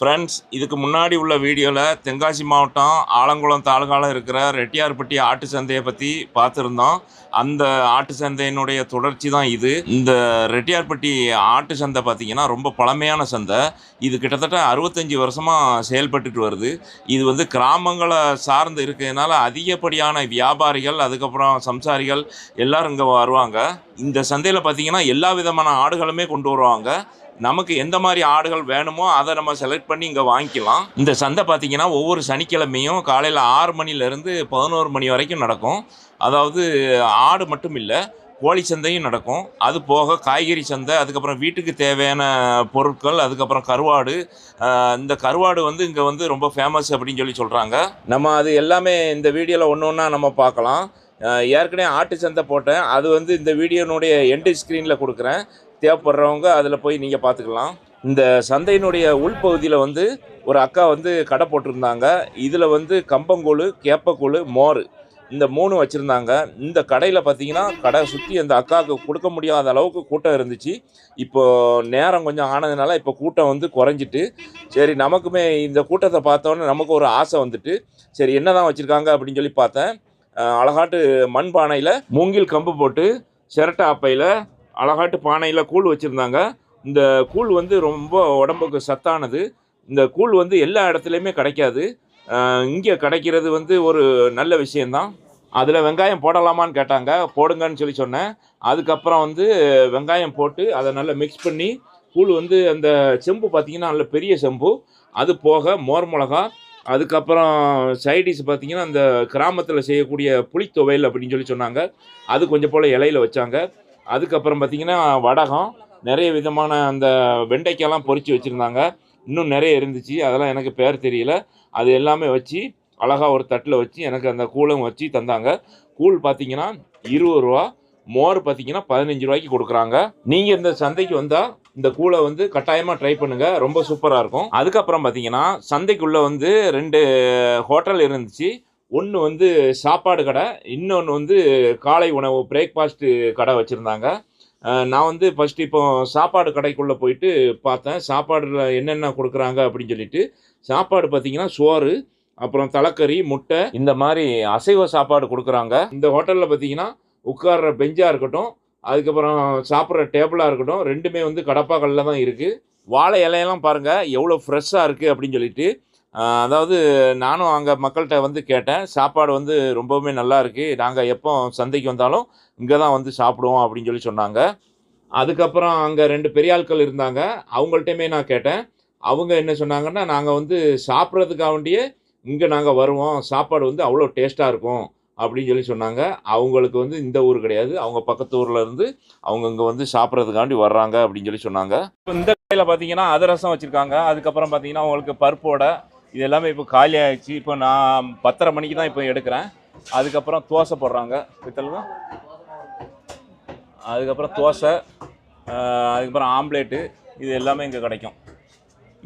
Friends இதுக்கு முன்னாடி உள்ள வீடியோவில் தென்காசி மாவட்டம் ஆலங்குளம் தாலுகாவில் இருக்கிற ரெட்டியார்பட்டி ஆட்டு சந்தையை பற்றி பார்த்துருந்தோம். அந்த ஆட்டு சந்தையினுடைய தொடர்ச்சி தான் இது. இந்த ரெட்டியார்பட்டி ஆட்டு சந்தை பார்த்திங்கன்னா ரொம்ப பழமையான சந்தை. இது கிட்டத்தட்ட அறுபத்தஞ்சி வருஷமாக செயல்பட்டுட்டு வருது. இது வந்து கிராமங்களை சார்ந்து இருக்கிறதுனால அதிகப்படியான வியாபாரிகள் அதுக்கப்புறம் சம்சாரிகள் எல்லோரும் இங்கே வருவாங்க. இந்த சந்தையில் பார்த்திங்கன்னா எல்லா விதமான ஆடுகளுமே கொண்டு வருவாங்க. நமக்கு எந்த மாதிரி ஆடுகள் வேணுமோ அதை நம்ம செலக்ட் பண்ணி இங்கே வாங்கிக்கலாம். இந்த சந்தை பார்த்தீங்கன்னா ஒவ்வொரு சனிக்கிழமையும் காலையில் ஆறு மணிலேருந்து பதினோரு மணி வரைக்கும் நடக்கும். அதாவது ஆடு மட்டும் இல்லை கோழி சந்தையும் நடக்கும். அது போக காய்கறி சந்தை அதுக்கப்புறம் வீட்டுக்கு தேவையான பொருட்கள் அதுக்கப்புறம் கருவாடு. இந்த கருவாடு வந்து இங்கே வந்து ரொம்ப ஃபேமஸ் அப்படின்னு சொல்லி சொல்கிறாங்க நம்ம அது எல்லாமே இந்த வீடியோவில் ஒன்று ஒன்றா நம்ம பார்க்கலாம். ஏற்கனவே ஆட்டு சந்தை போட்டேன். அது வந்து இந்த வீடியோனுடைய எண்டு ஸ்க்ரீனில் கொடுக்குறேன். தேவைப்படுறவங்க அதில் போய் நீங்கள் பார்த்துக்கலாம் இந்த சந்தையினுடைய உள்பகுதியில் வந்து ஒரு அக்கா வந்து கடை போட்டிருந்தாங்க. இதில் வந்து கம்பங்கூழ் கேப்பக்கூழ் மோர் இந்த மூணு வச்சுருந்தாங்க. இந்த கடையில் பார்த்தீங்கன்னா கடை சுற்றி அந்த அக்காவுக்கு கொடுக்க முடியாத அளவுக்கு கூட்டம் இருந்துச்சு. இப்போது நேரம் கொஞ்சம் ஆனதுனால இப்போ கூட்டம் வந்து குறைஞ்சிட்டு சரி நமக்குமே இந்த கூட்டத்தை பார்த்தோன்னே நமக்கு ஒரு ஆசை வந்துட்டு சரி என்ன தான் வச்சுருக்காங்க அப்படின்னு சொல்லி பார்த்தேன். அழகாட்டு மண் பானையில் மூங்கில் கம்பு போட்டு சிரட்டை ஆப்பையில் அழகாட்டு பானையில் கூழ் வச்சுருந்தாங்க. இந்த கூழ் வந்து ரொம்ப உடம்புக்கு சத்தானது. இந்த கூழ் வந்து எல்லா இடத்துலையுமே கிடைக்காது. இங்கே கிடைக்கிறது வந்து ஒரு நல்ல விஷயந்தான் அதில் வெங்காயம் போடலாமான்னு கேட்டாங்க. போடுங்கன்னு சொல்லி சொன்னேன். அதுக்கப்புறம் வந்து வெங்காயம் போட்டு அதை நல்லா மிக்ஸ் பண்ணி கூழ் வந்து அந்த செம்பு பார்த்திங்கன்னா நல்ல பெரிய செம்பு. அது போக மோர் மிளகா. அதுக்கப்புறம் சைடிஷ் பார்த்திங்கன்னா அந்த கிராமத்தில் செய்யக்கூடிய புளித்துவையல் அப்படின்னு சொல்லி சொன்னாங்க. அது கொஞ்சம் போல் இலையில வச்சாங்க. அதுக்கப்புறம் பார்த்திங்கன்னா வடகம் நிறைய விதமான அந்த வெண்டைக்காயெல்லாம் பொறித்து வச்சுருந்தாங்க. இன்னும் நிறைய இருந்துச்சு. அதெல்லாம் எனக்கு பேர் தெரியல. அது எல்லாமே வச்சு அழகாக ஒரு தட்டில் வச்சு எனக்கு அந்த கூழும் வச்சு தந்தாங்க. கூழ் பார்த்தீங்கன்னா இருபது ரூபா மோர் பார்த்தீங்கன்னா பதினஞ்சு ரூபாய்க்கு கொடுக்குறாங்க. நீங்கள் இந்த சந்தைக்கு வந்தால் இந்த கூழை வந்து கட்டாயமாக ட்ரை பண்ணுங்கள் ரொம்ப சூப்பராக இருக்கும். அதுக்கப்புறம் பார்த்தீங்கன்னா சந்தைக்குள்ளே வந்து ரெண்டு ஹோட்டல் இருந்துச்சு. ஒன்று வந்து சாப்பாடு கடை இன்னொன்று வந்து காலை உணவு பிரேக்ஃபாஸ்ட்டு கடை வச்சுருந்தாங்க. நான் வந்து ஃபஸ்ட்டு இப்போ சாப்பாடு கடைக்குள்ளே போயிட்டு பார்த்தேன். சாப்பாடில் என்னென்ன கொடுக்குறாங்க அப்படின்னு சொல்லிட்டு சாப்பாடு பார்த்தீங்கன்னா சோறு அப்புறம் தலைக்கறி முட்டை இந்த மாதிரி அசைவ சாப்பாடு கொடுக்குறாங்க. இந்த ஹோட்டலில் பார்த்தீங்கன்னா உட்கார்ற பெஞ்சாக இருக்கட்டும் அதுக்கப்புறம் சாப்பிட்ற டேபிளாக இருக்கட்டும் ரெண்டுமே வந்து கடப்பாக்கல்ல தான் இருக்குது வாழை இலையெல்லாம் பாருங்கள் எவ்வளோ ஃப்ரெஷ்ஷாக இருக்குது அப்படின்னு சொல்லிட்டு அதாவது நானும் அங்கே மக்கள்கிட்ட வந்து கேட்டேன். சாப்பாடு வந்து ரொம்பவுமே நல்லா இருக்குது நாங்கள் எப்போ சந்தைக்கு வந்தாலும் இங்கே தான் வந்து சாப்பிடுவோம் அப்படின்னு சொல்லி சொன்னாங்க. அதுக்கப்புறம் அங்கே ரெண்டு பெரிய ஆட்கள் இருந்தாங்க. அவங்கள்ட்டையுமே நான் கேட்டேன். அவங்க என்ன சொன்னாங்கன்னா நாங்கள் வந்து சாப்பிட்றதுக்காக வேண்டியே இங்கே நாங்கள் வருவோம். சாப்பாடு வந்து அவ்வளோ டேஸ்ட்டாக இருக்கும். அப்படின்னு சொல்லி சொன்னாங்க. அவங்களுக்கு வந்து இந்த ஊர் கிடையாது. அவங்க பக்கத்து ஊரில் இருந்து அவங்க இங்கே வந்து சாப்பிட்றதுக்காண்டி வர்றாங்க அப்படின்னு சொல்லி சொன்னாங்க. இப்போ இந்த கடையில் பார்த்தீங்கன்னா அதிரசம் வச்சுருக்காங்க. அதுக்கப்புறம் பார்த்தீங்கன்னா உங்களுக்கு பருப்போட இது எல்லாமே இப்போ காலி ஆயிடுச்சு இப்போ நான் பத்தரை மணிக்கு தான் இப்போ எடுக்கிறேன். அதுக்கப்புறம் தோசை போடுறாங்க. பித்தளை? அதுக்கப்புறம் தோசை அதுக்கப்புறம் ஆம்லேட்டு. இது எல்லாமே இங்கே கிடைக்கும்.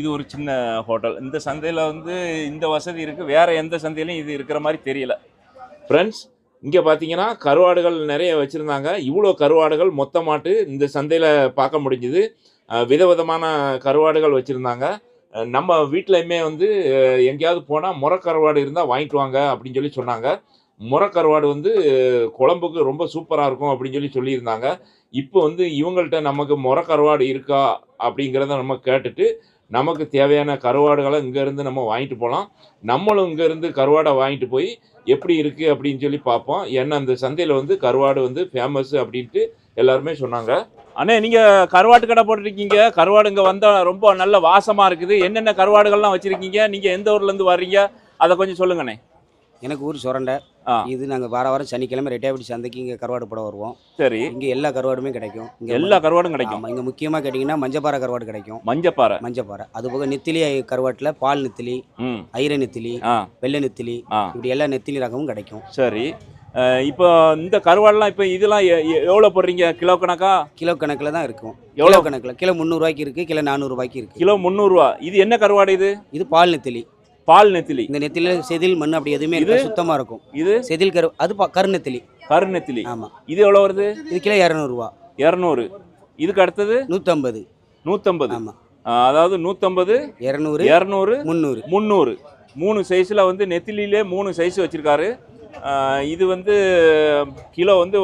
இது ஒரு சின்ன ஹோட்டல். இந்த சந்தையில் வந்து இந்த வசதி இருக்குது வேறு எந்த சந்தையிலையும் இது இருக்கிற மாதிரி தெரியல. ஃப்ரெண்ட்ஸ் இங்கே பார்த்தீங்கன்னா கருவாடுகள் நிறைய வச்சுருந்தாங்க. இவ்வளோ கருவாடுகள் மொத்தமாட்டு இந்த சந்தையில் பார்க்க முடிஞ்சுது. விதவிதமான கருவாடுகள் வச்சுருந்தாங்க. நம்ம வீட்டிலையுமே வந்து எங்கேயாவது போனால் முறக்கருவாடு இருந்தால் வாங்கிட்டு வாங்க அப்படின்னு சொல்லி சொன்னாங்க. முறக்கருவாடு வந்து குழம்புக்கு ரொம்ப சூப்பராக இருக்கும் அப்படின்னு சொல்லி சொல்லியிருந்தாங்க. இப்போ வந்து இவங்கள்ட்ட நமக்கு முறக்கருவாடு இருக்கா அப்படிங்கிறத நம்ம கேட்டுட்டு நமக்கு தேவையான கருவாடுகளை இங்கேருந்து நம்ம வாங்கிட்டு போகலாம் நம்மளும் இங்கேருந்து கருவாடை வாங்கிட்டு போய் எப்படி இருக்குது அப்படின்னு சொல்லி பார்ப்போம். ஏன்னா அந்த சந்தையில் வந்து கருவாடு வந்து ஃபேமஸ் அப்படின்ட்டு எல்லாருமே சொன்னாங்க. அண்ணே நீங்கள் கருவாட்டு கடை போட்டிருக்கீங்க. கருவாடு இங்கே வந்தால் ரொம்ப நல்ல வாசமாக இருக்குது. என்னென்ன கருவாடுகள்லாம் வச்சுருக்கீங்க? நீங்கள் எந்த ஊர்லேருந்து வர்றீங்க? அதை கொஞ்சம் சொல்லுங்கண்ணே. எனக்கு ஊர் சுரண்டை. இது நாங்கள் வார வாரம் சனிக்கிழமை ரெட்டையாபடி சந்தைக்கு இங்கே கருவாடு போட வருவோம். சரி. இங்கே எல்லா கருவாடுமே கிடைக்கும். இங்கே எல்லா கருவாடும் கிடைக்கும். இங்கே முக்கியமாக கேட்டிங்கன்னா மஞ்சப்பாறை கருவாடு கிடைக்கும். மஞ்சப்பாறை. மஞ்சப்பாறை. அது போக நெத்திலி கருவாட்டில் பால் நெத்திலி ஐர நெத்திலி வெள்ளை நெத்திலி இப்படி எல்லா நெத்திலி ரகமும் கிடைக்கும். சரி. இப்போ இந்த கருவாடெல்லாம் இப்போ இதெல்லாம் எவ்வளோ போடுறீங்க? கிலோ கணக்கா? கிலோ கணக்கில் தான் இருக்கும். எவ்வளோ? கிலோ கணக்கில். கிலோ முந்நூறுவாய்க்கு இருக்குது கிலோ நானூறுபாய்க்கு இருக்குது கிலோ முந்நூறுரூவா இது என்ன கருவாடு இது? இது பால் நெத்திலி. பால் நெத்திலி. இந்த நெத்திலியில் செதில் மண் அப்படி எதுவுமே இது? சுத்தமாக இருக்கும். இது? செதில் கரு அது கருநெத்திலி கரு நெத்திலி. ஆமாம் இது எவ்வளோ வருது? இது கிலோ இரநூறுவா இரநூறு. இதுக்கு அடுத்தது? நூற்றம்பது நூற்றம்பது ஆமாம் அதாவது நூற்றம்பது இரநூறு இரநூறு முந்நூறு. முந்நூறு. மூணு சைஸில் வந்து நெத்திலிலே மூணு சைஸ் வச்சுருக்காரு. இது வந்து கிலோ வந்து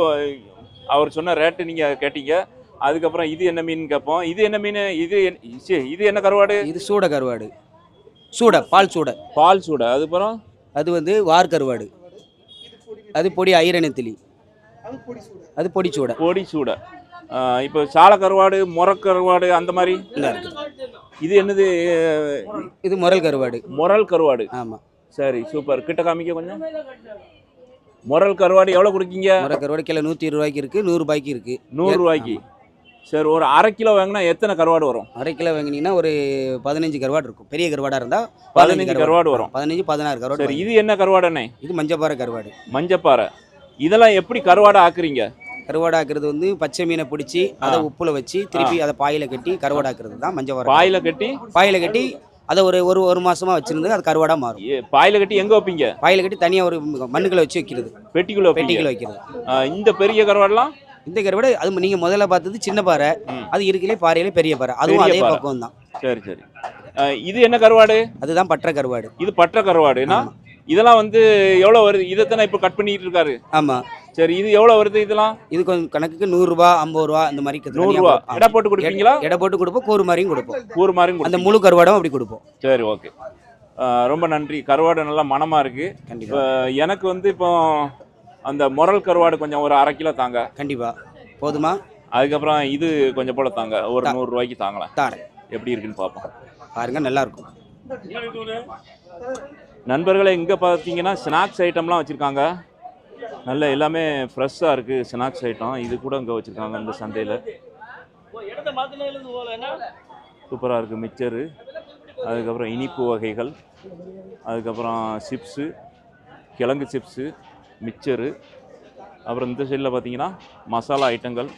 அவர் சொன்ன ரேட்டு நீங்கள் கேட்டீங்க. அதுக்கப்புறம் இது என்ன மீன் கேட்போம்? இது என்ன மீன்? இது இது என்ன கருவாடு? இது சூட கருவாடு. சூட பால் சூட. பால் சூடை. அதுக்கப்புறம்? அது வந்து வார் கருவாடு. அது பொடி ஐரணத்திலி அது பொடி சூட. பொடி சூடை. இப்போ சால கருவாடு முறை கருவாடு அந்த மாதிரி? இது என்னது? இது முரல் கருவாடு. முரல் கருவாடு. ஆமாம் சரி சூப்பர். கிட்ட காமிக்க கொஞ்சம். முரல் கருவாடு எவ்வளோ கொடுக்கீங்க? முரல் கருவாடு கிலோ நூற்றி இருபது ரூபாய்க்கு இருக்குது நூறுரூபாய்க்கு இருக்குது நூறு ரூபாய்க்கு சரி ஒரு அரை கிலோ வாங்கினா எத்தனை கருவாடு வரும்? அரை கிலோ வாங்கினீங்கன்னா ஒரு பதினஞ்சு கருவாடு இருக்கும். பெரிய கருவாடாக இருந்தால் பதினஞ்சு கருவாடு வரும். பதினஞ்சு பதினாறு கருவாடு சரி இது என்ன கருவாடுண்ணே இது மஞ்சப்பாறை கருவாடு. மஞ்சப்பாறை. இதெல்லாம் எப்படி கருவாடை ஆக்குறீங்க? கருவாடாக்குறது வந்து பச்சை மீனை பிடிச்சி அதை உப்புல வச்சு திருப்பி அதை பாயில கட்டி கருவாடாக்குறது தான் மஞ்சப்பாறை. பாயில கட்டி? பாயில கட்டி அதை ஒரு ஒரு ஒரு மாசமா வச்சிருந்து அது கருவாடா மாறும். பாயில கட்டி எங்க வைப்பீங்க? பாயில கட்டி தனியா ஒரு மண்ணுக்குள்ள வச்சு வைக்கிறது. பெட்டிக்குள்ள பெட்டிக்குள்ள வைக்கிறது. இந்த பெரிய கருவாடெல்லாம்? இந்த கருவாடு அது நீங்க முதல்ல பார்த்தது சின்ன பாறை. அது இருக்கலே பாறையிலே பெரிய பாறை. அதுவும் அதே பாறை. பக்குவம் தான். சரி சரி. இது என்ன கருவாடு? அதுதான் பற்ற கருவாடு. இது பற்ற கருவாடுனா? இதெல்லாம் வந்து எவ்வளோ வருது? இதைத்தானே இப்போ கட் பண்ணிட்டு இருக்காரு. ஆமா. சரி இது எவ்வளோ வருது இதெல்லாம்? இது கொஞ்சம் கணக்குக்கு நூறுரூவா ஐம்பது ரூபா இந்த மாதிரி நூறுரூவா. எடை போட்டு கொடுப்பீங்களா? எடை போட்டு கொடுப்போம் கூறு மாதிரியும் கொடுப்போம். கூறு மாதிரி அந்த முழு கருவாடும் அப்படி கொடுப்போம். சரி ஓகே. ரொம்ப நன்றி. கருவாடு நல்லா மணமா இருக்கு. கண்டிப்பா. இப்போ எனக்கு வந்து இப்போ அந்த முரல் கருவாடு கொஞ்சம் ஒரு அரை கிலோ தாங்க. கண்டிப்பா. போதுமா? அதுக்கப்புறம் இது கொஞ்சம் போல தாங்க. ஒரு தா- நூறு ரூபாய்க்கு தாங்களேன் தாரேன். எப்படி இருக்குன்னு பார்ப்போம். பாருங்க நல்லா இருக்கும் நண்பர்களே இங்கே பார்த்தீங்கன்னா ஸ்நாக்ஸ் ஐட்டம்லாம் வச்சுருக்காங்க. நல்ல எல்லாமே ஃப்ரெஷ்ஷாக இருக்குது ஸ்நாக்ஸ் ஐட்டம் இது கூட இங்கே வச்சுருக்காங்க இந்த சந்தையில். சூப்பராக இருக்குது மிக்சரு அதுக்கப்புறம் இனிப்பு வகைகள். அதுக்கப்புறம் சிப்ஸு கிழங்கு சிப்ஸு மிக்சரு அப்புறம் இந்த சைடில் பார்த்தீங்கன்னா மசாலா ஐட்டங்கள்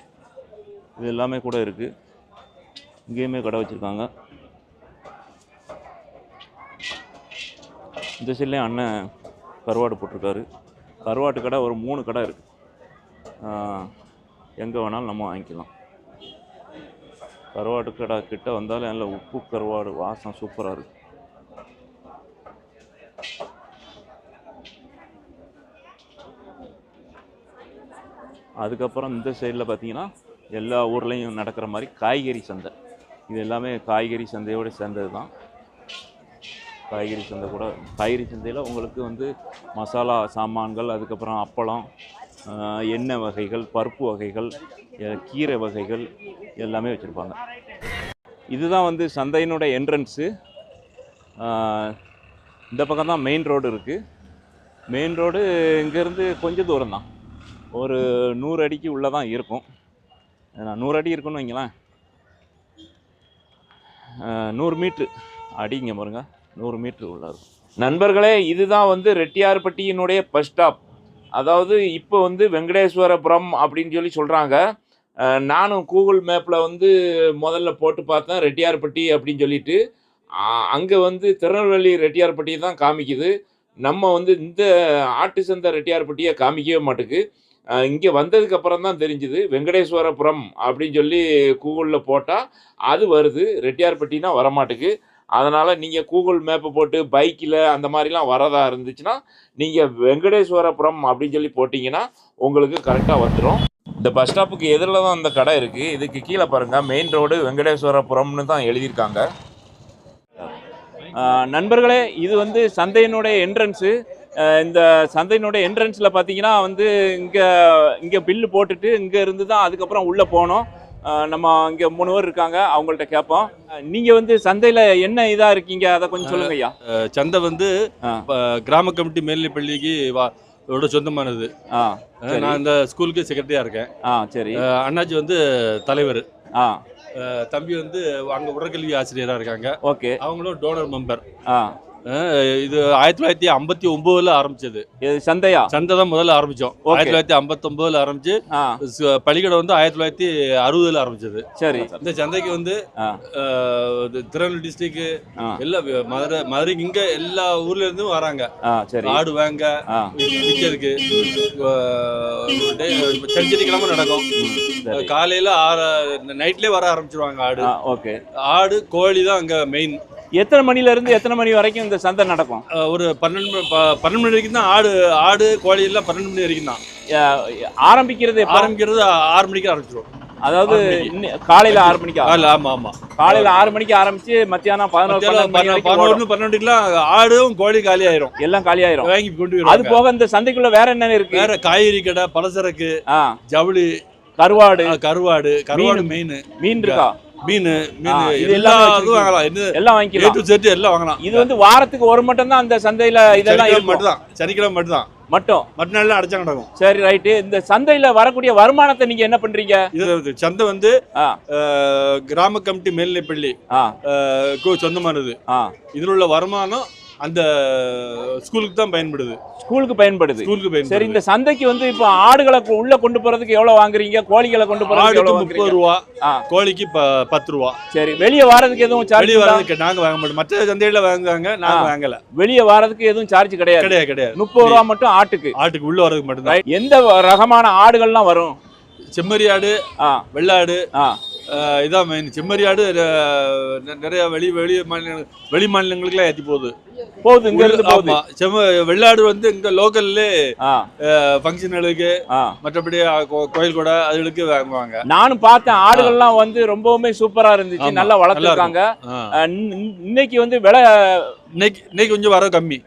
இது எல்லாமே கூட இருக்குது இங்கேயுமே கடை வச்சுருக்காங்க. இந்த சைட்லேயும் அண்ணன் கருவாடு போட்டிருக்காரு. கருவாட்டு கடை ஒரு மூணு கடை இருக்குது எங்கே வேணாலும் நம்ம வாங்கிக்கலாம். கருவாட்டு கடை கிட்டே வந்தாலும் நல்ல உப்பு கருவாடு வாசம் சூப்பராக இருக்கு. அதுக்கப்புறம் இந்த சைடில் பார்த்தீங்கன்னா எல்லா ஊர்லேயும் நடக்கிற மாதிரி காய்கறி சந்தை. இது எல்லாமே காய்கறி சந்தையோடு சேர்ந்தது தான் காய்கறி சந்தை கூட காய்கறி சந்தையில் உங்களுக்கு வந்து மசாலா சாமான்கள் அதுக்கப்புறம் அப்பளம் எண்ணெய் வகைகள் பருப்பு வகைகள் கீரை வகைகள் எல்லாமே வச்சுருப்பாங்க. இதுதான் வந்து சந்தையினுடைய என்ட்ரன்ஸு இந்த பக்கம் தான் மெயின் ரோடு இருக்குது மெயின் ரோடு இங்கேருந்து கொஞ்சம் தூரம் தான். ஒரு நூறு அடிக்கு உள்ளே தான் இருக்கும். ஏன்னா, நூறு அடி இருக்குன்னு வைங்களேன். நூறு மீட்ரு அடிங்க பாருங்கள் நூறு மீட்ரு உள்ள இருக்கும் நண்பர்களே இதுதான் வந்து ரெட்டியார்பட்டியினுடைய பஸ் ஸ்டாப் அதாவது இப்போ வந்து வெங்கடேஸ்வரபுரம் அப்படின்னு சொல்லி சொல்கிறாங்க நானும் கூகுள் மேப்பில் வந்து முதல்ல போட்டு பார்த்தேன் ரெட்டியார்பட்டி அப்படின்னு சொல்லிட்டு. அங்கே வந்து திருநெல்வேலி ரெட்டியார்பட்டியை தான் காமிக்குது. நம்ம வந்து இந்த ஆட்டு சந்தை ரெட்டியார்பட்டியை காமிக்கவே மாட்டுக்கு. இங்கே வந்ததுக்கு அப்புறம் தான் தெரிஞ்சுது வெங்கடேஸ்வரபுரம் அப்படின்னு சொல்லி கூகுளில் போட்டால் அது வருது ரெட்டியார்பட்டினா வரமாட்டுக்கு. அதனால் நீங்கள் கூகுள் மேப்பை போட்டு பைக்கில் அந்த மாதிரிலாம் வரதா இருந்துச்சுன்னா நீங்கள் வெங்கடேஸ்வரபுரம் அப்படின்னு சொல்லி போட்டிங்கன்னா உங்களுக்கு கரெக்டாக வந்துடும் இந்த பஸ் ஸ்டாப்புக்கு எதிரில் தான் அந்த கடை இருக்குது இதுக்கு கீழே பாருங்கள் மெயின் ரோடு வெங்கடேஸ்வரபுரம்னு தான் எழுதியிருக்காங்க. நண்பர்களே இது வந்து சந்தையினுடைய என்ட்ரன்ஸு இந்த சந்தையினுடைய என்ட்ரன்ஸில் பார்த்தீங்கன்னா வந்து இங்கே இங்கே பில்லு போட்டுட்டு இங்கே இருந்து தான் அதுக்கப்புறம் உள்ளே போனோம். நம்ம இங்கே மூணு பேர் இருக்காங்க அவங்கள்ட்ட கேட்போம். நீங்கள் வந்து சந்தையில் என்ன இதாக இருக்கீங்க? அதை கொஞ்சம் சொல்லுங்க ஐயா சந்தை வந்து கிராம கமிட்டி மேல்நிலைப் பள்ளிக்கு வா- இதோட சொந்தமானது. நான் இந்த ஸ்கூலுக்கு செக்ரட்டரியா இருக்கேன். ஆ சரி. அண்ணாச்சி வந்து தலைவர். ஆ. தம்பி வந்து அங்க உடற்கல்வி ஆசிரியரா இருக்காங்க. ஓகே. அவங்களும் டோனர் மெம்பர் ஆ. இது ஆயிரத்தி தொள்ளாயிரத்தி ஐம்பத்தி ஒன்பதுல ஆரம்பிச்சது. இது சந்தையா? சந்தை தான் முதல்ல ஆரம்பிச்சோம். ஆயிரத்தி தொள்ளாயிரத்தி ஐம்பத்தி ஒன்பதுல ஆரம்பிச்சு பள்ளிக்கூடம் வந்து ஆயிரத்தி தொள்ளாயிரத்தி அறுபதுல ஆரம்பிச்சது. சரி. இந்த சந்தைக்கு வந்து திருநெல்வேலி டிஸ்ட்ரிக்ட் எல்லா மதுரை மதுரைக்கு இங்க எல்லா ஊர்ல இருந்தும் வராங்க. சரி. ஆடு வாங்க விற்கிறதுக்கு சனிச்சனிக்கிழமை நடக்கும். சரி. காலையில ஆறு நைட்லயே வர ஆரம்பிச்சிருவாங்க ஆடு. ஓகே. ஆடு கோழி தான் அங்க மெயின் எத்தனை மணில இருந்து எத்தனை மணி வரைக்கும் இந்த சந்தை நடக்கும்? ஒரு பன்னெண்டு பன்னெண்டு மணி வரைக்கும் தான் ஆடு ஆடு கோழி எல்லாம் பன்னெண்டு மணி வரைக்கும் தான். ஆரம்பிக்கிறது ஆரம்பிக்கிறது ஆறு மணிக்கு ஆரம்பிச்சிடும் அதாவது காலையில ஆறு மணிக்கு? ஆமா ஆமா. காலையில ஆறு மணிக்கு ஆரம்பிச்சு மத்தியானம் பதினோரு. பதினொன்று பன்னெண்டுக்குலாம் ஆடும் கோழி காலி ஆயிரும் எல்லாம் காலியாயிரும். வாங்கி கொண்டு அது போக இந்த சந்தைக்குள்ள வேற என்ன இருக்கு? வேற காய்கறி கடை பலசரக்கு ஜவுளி கருவாடு. கருவாடு கருவாடு மெயின் மீன் இருக்கா? மீன் இது எல்லா எல்லாமே வாங்கலாம். எல்லாம் ஏ வாங்கிக்கலாம் டு எல்லாம் வாங்கலாம். இது வந்து வாரத்துக்கு ஒரு மட்டும் தான் அந்த சந்தையில இதெல்லாம் மட்டும் தான் சனிக்கிழமை மட்டும் தான் மட்டும். மற்ற நாள்ல அடைச்சா நடக்கும். சரி ரைட்டு இந்த சந்தையில வரக்கூடிய வருமானத்தை நீங்க என்ன பண்றீங்க? இது சந்தை வந்து கிராம கமிட்டி மேல்நிலைப்பள்ளி சொந்தமானது. இதில் உள்ள வருமானம் அந்த ஸ்கூலுக்கு தான் பயன்படுது. ஸ்கூலுக்கு பயன்படுது. ஸ்கூலுக்கு சரி பயன்படுது இந்த சந்தைக்கு வந்து இப்போ ஆடுகளை உள்ள கொண்டு போறதுக்கு எவ்வளவு வாங்குறீங்க? கோழிகளை கொண்டு போறதுக்கு ஆடுக்கு முப்பது ரூபா கோழிக்கு பத்து ரூபா. சரி வெளியே வாரதுக்கு எதுவும் சார்ஜ் வெளியே வர்றதுக்கு நாங்க வாங்க மாட்டோம். மற்ற சந்தையில வாங்குவாங்க நாங்க. வாங்கல. வெளியே வாரதுக்கு எதுவும் சார்ஜ் கிடையாது. கிடையாது கிடையாது. முப்பது ரூபா மட்டும் ஆட்டுக்கு. ஆட்டுக்கு உள்ள வர்றதுக்கு மட்டும்தான். Right. எந்த ரகமான ஆடுகள்லாம் வரும்? செம்மறி ஆடு வெள்ளாடு இதான் மெயின் செம்மறி ஆடு அஹ், நெ- நிறைய வெளி வெளி மாநில வெளி மாநிலங்களுக்குலாம் ஏற்றி போகுது. போகுது இங்க இருந்து ஆமா. செம்ம வெள்ளாடு வந்து இங்க லோக்கல்ல ஃபங்க்ஷன்களுக்கு மற்றபடி கோயில் கூட அதுகளுக்கு வாங்குவாங்க. நானும் பார்த்தேன் ஆடுகள்லாம் வந்து ரொம்பவுமே சூப்பரா இருந்துச்சு. நல்லா வளர்த்துருக்காங்க. இன்னைக்கு வந்து விலை இன்னைக்கு இன்னைக்கு கொஞ்சம் வரவு கம்மி.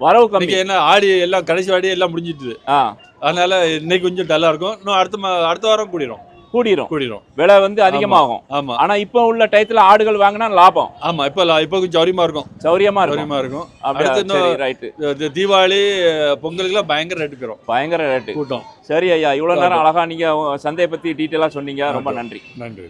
வரவு கம்மி. என்ன ஆடி எல்லாம் கடைசி ஆடி எல்லாம் முடிஞ்சிட்டுது. ஆ. அதனால இன்னைக்கு கொஞ்சம் டல்லா இருக்கும். இன்னும் அடுத்த அடுத்த வாரம் கூடிரும். கூடிரும். கூடிரும். விலை வந்து அதிகமாகும். ஆமா. ஆனா இப்போ உள்ள டயத்துல ஆடுகள் வாங்கினா லாபம். ஆமா இப்ப இப்ப கொஞ்சம் சௌரியமா இருக்கும். சௌரியமா சௌரியமா இருக்கும். அப்படியா? ரைட்டு தீபாவளி பொங்கலுக்குலாம் பயங்கர ரேட்டு போயிடும் பயங்கர ரேட்டு கூட்டம். சரி ஐயா இவ்வளவு நேரம் அழகா நீங்க சந்தையை பத்தி டீட்டெயிலா சொன்னீங்க. ரொம்ப நன்றி. நன்றி.